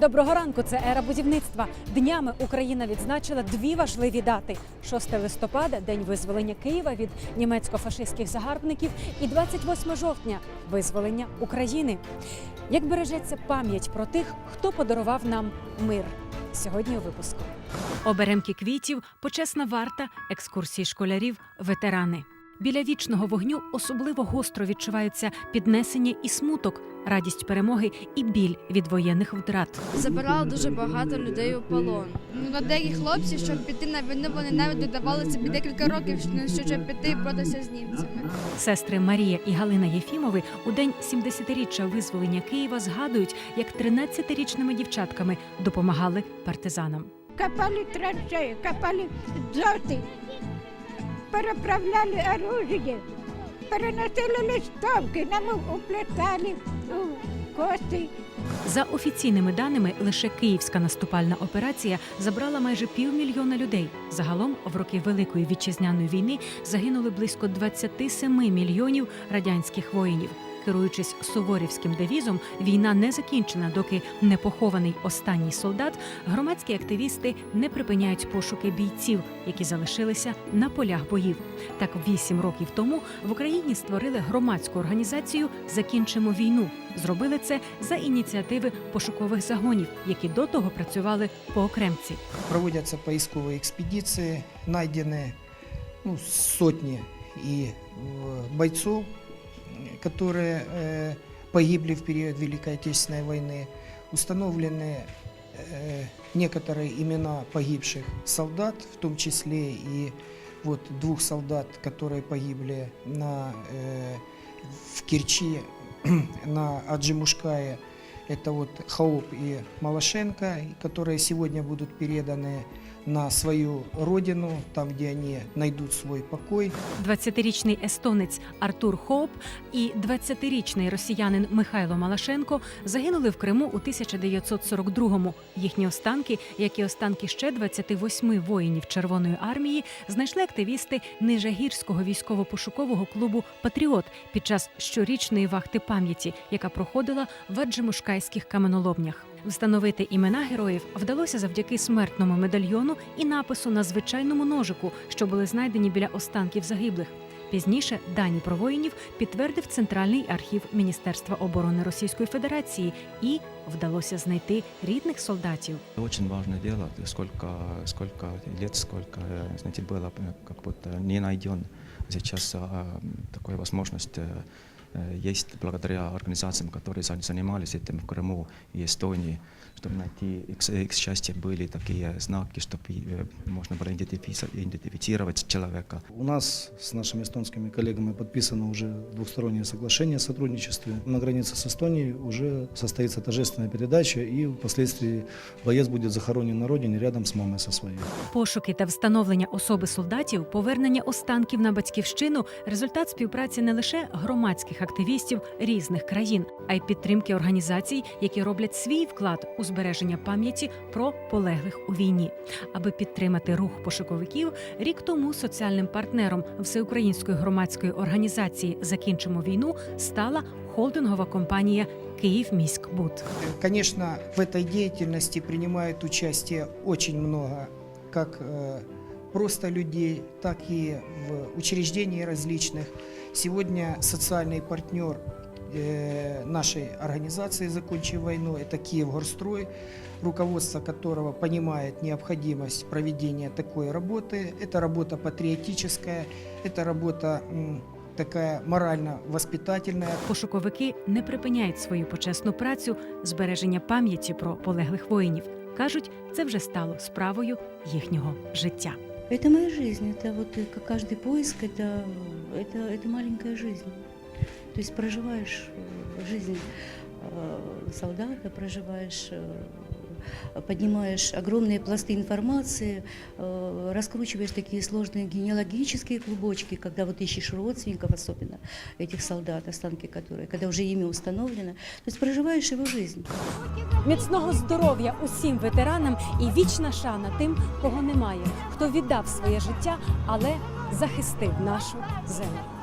Доброго ранку. Це ера будівництва. Днями Україна відзначила дві важливі дати: 6 листопада, день визволення Києва від німецько-фашистських загарбників, і 28 жовтня визволення України. Як бережеться пам'ять про тих, хто подарував нам мир? Сьогодні у випуску. Оберемки квітів, почесна варта, екскурсії школярів, ветерани. Біля вічного вогню особливо гостро відчуваються піднесення і смуток, радість перемоги і біль від воєнних втрат. Забирали дуже багато людей у полон. Ну, на деякі хлопці, щоб піти на війну, вони навіть додавали собі декілька років, що- щоб піти і боротися з німцями. Сестри Марія і Галина Єфімови у день 70-річчя визволення Києва згадують, як 13-річними дівчатками допомагали партизанам. копали траншеи, копали дзоти, переправляли оружие, переносили листовки, нам уплетали у кости. За офіційними даними, лише київська наступальна операція забрала майже півмільйона людей. Загалом, в роки Великої вітчизняної війни загинули близько 27 мільйонів радянських воїнів Керуючись суворівським девізом, війна не закінчена, доки не похований останній солдат. Громадські активісти не припиняють пошуки бійців, які залишилися на полях боїв. Так, вісім років тому в Україні створили громадську організацію Закінчимо війну. Зробили це за ініціативи пошукових загонів, які до того працювали по окремці. Проводятся поисковые экспедиции, найдены ну, сотни и э, бойцов, которые э, погибли в период Великой Отечественной войны. Установлены э, некоторые имена погибших солдат, в том числе и вот двух солдат, которые погибли на, э, в Керчи, на Аджимушкае. Это вот Хауп и Малашенко, которые сегодня будут переданы на свою родину, там, где они найдут свой покой. 20-річний естонець Артур Хоуп і 20-річний росіянин Михайло Малашенко загинули в Криму у 1942-му. Їхні останки, як і останки ще 28 воїнів Червоної армії, знайшли активісти Нижегірського військово-пошукового клубу Патріот під час щорічної вахти пам'яті, яка проходила в Аджимушкайських каменоломнях. Встановити імена героїв вдалося завдяки смертному медальйону і напису на звичайному ножику, що були знайдені біля останків загиблих. Пізніше дані про воїнів підтвердив Центральний архів Міністерства оборони Російської Федерації і вдалося знайти рідних солдатів. Очень важное дело, сколько, сколько лет, сколько, э, знаете, было э, как будто не найден. Сейчас а, такая возможность э, э, есть благодаря организациям, которые за- занимались этим в Крыму и Эстонии, чтобы найти, и, к с- и, к счастью, были такие знаки, чтобы э, можно было идентифици- идентифицировать человека. У нас с нашими эстонскими коллегами подписано уже двухстороннее соглашение о сотрудничестве. На границе с Эстонией уже состоится торжественная передача, и впоследствии боец будет захоронен на родине рядом с мамой со своей. Пошуки та встановлення особи солдатів, повернення останків на батьківщину результат співпраці не лише громадських активістів різних країн, а й підтримки організацій, які роблять свій вклад у збереження пам'яті про полеглих у війні. Аби підтримати рух пошуковиків, рік тому соціальним партнером всеукраїнської громадської організації Закінчимо війну стала холдингова компанія Київміськбуд. Конечно, в этой деятельности принимает участие очень много как э, просто людей, так и в учреждениях различных. Сегодня социальный партнер э, нашей организации «Закончи войну» – это Киевгорстрой, руководство которого понимает необходимость проведения такой работы. Это работа патриотическая, это работа м, такая морально-воспитательная, Пошуковики не припиняють свою почесну працю збереження пам'яті про полеглих воїнів. кажуть, це вже стало справою їхнього життя. Это моя жизнь, это вот э, как каждый поиск, это, это, это маленькая жизнь. То есть проживаешь э, жизнь э, солдата, проживаешь, поднимаешь огромные пласты информации, э, раскручиваешь такие сложные генеалогические клубочки, когда вот ищешь родственников особенно этих солдат, останки которые, когда уже имя установлено. То есть проживаешь его жизнь. Міцного здоров'я усім ветеранам і вічна шана тим, кого немає, хто віддав своє життя, але захистив нашу землю.